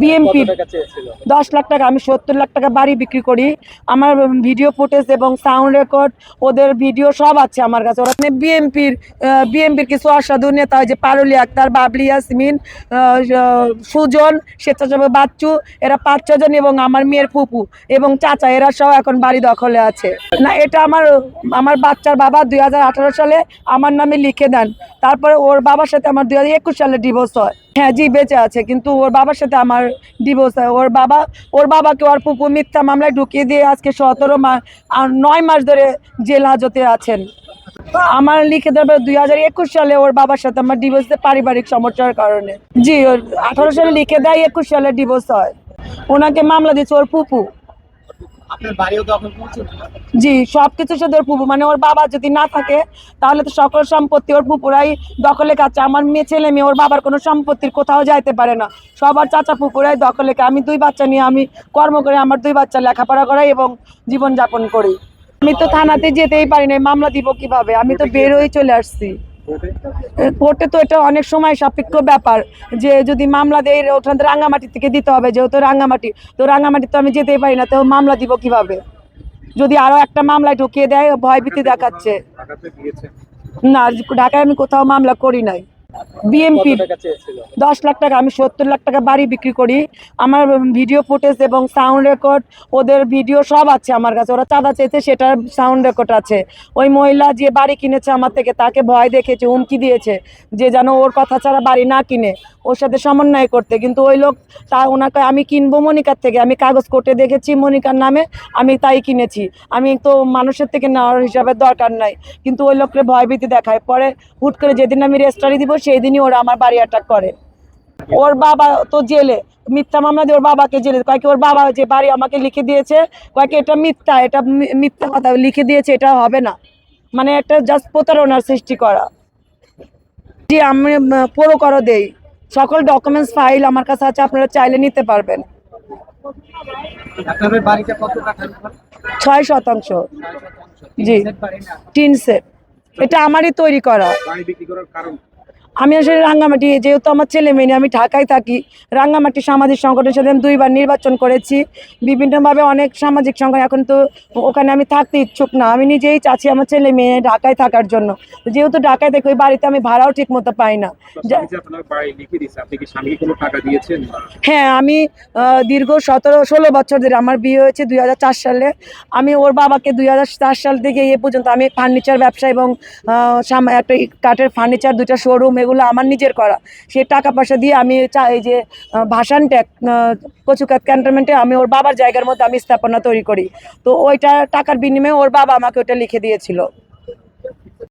BMP দশ লাখ টাকা আমি সত্তর লাখ টাকা বাড়ি বিক্রি করি। আমার ভিডিও ফুটেজ এবং সাউন্ড রেকর্ড ওদের ভিডিও সব আছে আমার কাছে। ওরা বিএমপির বিএমপির কিছু অসাধু নেতা যে পারুলি আক্তার বাবলি ইয়াসমিন সুজন স্বেচ্ছাসেবক বাচ্চু এরা পাঁচ ছজন এবং আমার মেয়ের ফুপু এবং চাচা এরা সব এখন বাড়ি দখলে আছে। না এটা আমার আমার বাচ্চার বাবা দুই হাজার আঠারো সালে আমার নামে লিখে দেন। তারপরে ওর বাবার সাথে আমার দু হাজার একুশ সালে ডিভোর্স হয়। হ্যাঁ জি, বেঁচে আছে। কিন্তু ওর বাবার সাথে আমার ডিভোর্স ওর বাবা, ওর বাবাকে ওর পুপু মিথ্যা মামলায় ঢুকিয়ে দিয়ে আজকে সতেরো মাস আর নয় মাস ধরে জেল হাজতে আছেন। আমার লিখে দেবে দুই হাজার একুশ সালে ওর বাবার সাথে আমার ডিভোর্স পারিবারিক সমস্যার কারণে। জি, ওর আঠারো সালে লিখে দেয় একুশ সালে ডিভোর্স হয়। ওনাকে মামলা দিচ্ছে ওর পুপু আপনার বাড়িও দখল করছেন জি সব কিছু সাথে ওর পুপু মানে ওর বাবা যদি না থাকে, তাহলে তো সকল সম্পত্তি ওর পুপুরাই দখলে কাছে আমার মেয়ে, ছেলে মেয়ে, ওর বাবার কোনো সম্পত্তির কোথাও যাইতে পারে না। সবার চাচা পুকুরাই দখলে আমি দুই বাচ্চা নিয়ে আমি কর্ম করে আমার দুই বাচ্চা লেখাপড়া করাই এবং জীবনযাপন করি। আমি তো থানাতে যেতেই পারি না মামলা দিব কীভাবে? আমি তো বেরোই চলে আসছি। কোর্টে তো এটা অনেক সময় সাপেক্ষ ব্যাপার যে যদি মামলা দেয় ওখান থেকে রাঙ্গামাটি থেকে দিতে হবে যেহেতু রাঙ্গামাটি তো রাঙ্গামাটি তো আমি যেতেই পারি না তো মামলা দিব কীভাবে? যদি আরও একটা মামলায় ঢুকিয়ে দেয় ভয়ভীতি দেখাচ্ছে। না ঢাকায় আমি কোথাও মামলা করি নাই। বিএমপি দশ লাখ টাকা আমি সত্তর লাখ টাকা বাড়ি বিক্রি করি। আমার ভিডিও ফুটেজ এবং সাউন্ড রেকর্ড ওদের ভিডিও সব আছে আমার কাছে। ওরা চাঁদা চেয়েছে সেটার সাউন্ড রেকর্ড আছে। ওই মহিলা যে বাড়ি কিনেছে আমার থেকে তাকে ভয় দেখেছে হুমকি দিয়েছে যে যেন ওর কথা ছাড়া বাড়ি না কিনে ওর সাথে সমন্বয় করতে। কিন্তু ওই লোক তা ওনাকে আমি কিনবো মনিকার থেকে আমি কাগজ কোর্টে দেখেছি মনিকার নামে আমি তাই কিনেছি। আমি তো মানুষের থেকে নেওয়ার হিসাবে দরকার নাই। কিন্তু ওই লোককে ভয়ভীতি দেখায়। পরে হুট করে যেদিন আমি রেজিস্ট্রারি দিব সেই দিনই ওরা আমার বাড়ি অ্যাটাক করে। ওর বাবা তো জেলে মিথ্যা মামলা দিয়ে ওর বাবাকে জেলে। কয়েকে ওর বাবা যে বাড়ি আমাকে লিখে দিয়েছে কয়েকে এটা মিথ্যা এটা মিথ্যা কথা লিখে দিয়েছে এটা হবে না। মানে একটা জাস্ট প্রতারণার সৃষ্টি করা। জি আমি পুরো করো দেই। সকল ডকুমেন্টস ফাইল আমার কাছে আছে আপনারা চাইলে নিতে পারবেন। ছয় শতাংশ। জি। টিন সেট এটা আমারই তৈরি করা। বিক্রি করার কারণ? আমি আসলে রাঙ্গামাটি যেহেতু আমার ছেলে মেয়ে আমি ঢাকায় থাকি। রাঙ্গামাটি সামাজিক সংগঠনের সাথে আমি দুইবার নির্বাচন করেছি। বিভিন্নভাবে অনেক সামাজিক সংগঠন এখন তো ওখানে আমি থাকতে ইচ্ছুক না। আমি নিজেই চাচ্ছি আমার ছেলে মেয়ে ঢাকায় থাকার জন্য। যেহেতু ঢাকায় থাকি ওই বাড়িতে আমি ভাড়াও ঠিক মতো পাই না। হ্যাঁ আমি দীর্ঘ সতেরো ষোলো বছর ধরে আমার বিয়ে হয়েছে দুই হাজার চার সালে। আমি ওর বাবাকে দুই হাজার চার সাল থেকে এ পর্যন্ত আমি ফার্নিচার ব্যবসা এবং একটা কাঠের ফার্নিচার দুটা শোরুম এগুলো আমার নিজের করা। সে টাকা পয়সা দিয়ে আমি চাই যে ভাষান ট্যাক কচুকাত ক্যান্টনমেন্টে আমি ওর বাবার জায়গার মধ্যে আমি স্থাপনা তৈরি করি। তো ওইটা টাকার বিনিময়ে ওর বাবা আমাকে ওটা লিখে দিয়েছিল।